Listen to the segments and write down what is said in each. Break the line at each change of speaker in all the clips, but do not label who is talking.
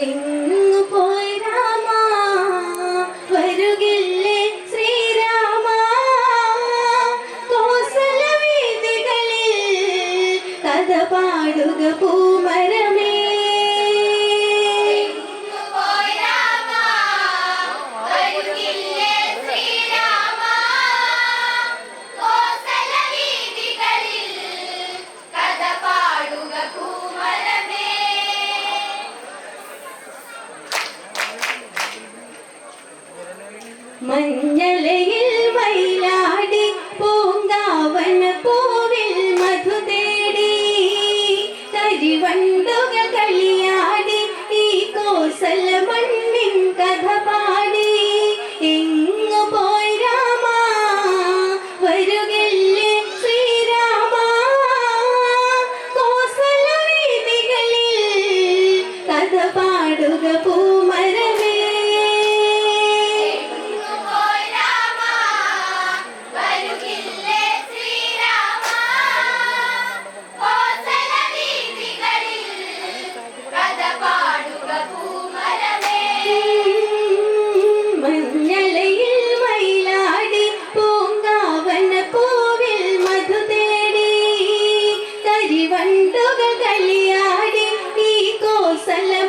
എങ്ങു മഞ്ഞലയിൽ വൈലാടി Rosa en la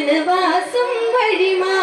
വനവാസം വഴിമാറി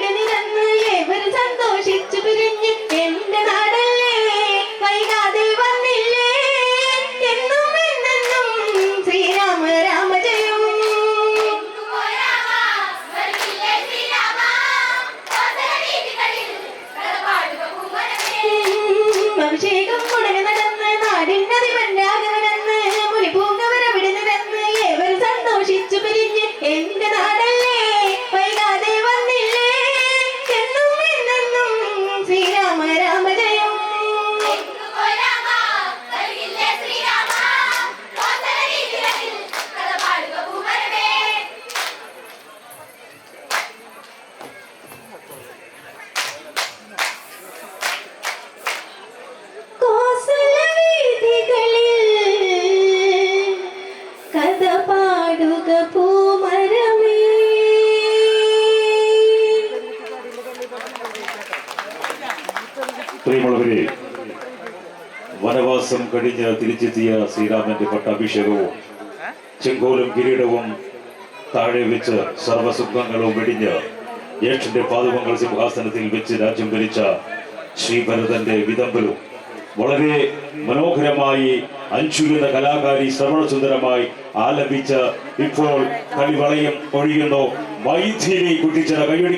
video
പ്രിയമുള്ളവരെ വനവാസം കഴിഞ്ഞ് തിരിച്ചെത്തിയ ശ്രീരാമന്റെ പട്ടാഭിഷേകവും ചെങ്കോലും കിരീടവും താഴെ വെച്ച് സർവസുഖങ്ങളും വെടിഞ്ഞ് യേക്ഷന്റെ പാദുവങ്ങൾ സിംഹാസനത്തിൽ വെച്ച് രാജ്യം ഭരിച്ച ശ്രീഭരതന്റെ വിതമ്പലും വളരെ മനോഹരമായി അഞ്ചുരുന്ന കലാകാരി ശ്രവണസുന്ദരമായി ആലപിച്ച് ഇപ്പോൾ കളി വളയം ഒഴിയുന്നു. മൈഥിലി കുട്ടിച്ചിറ കൈയടി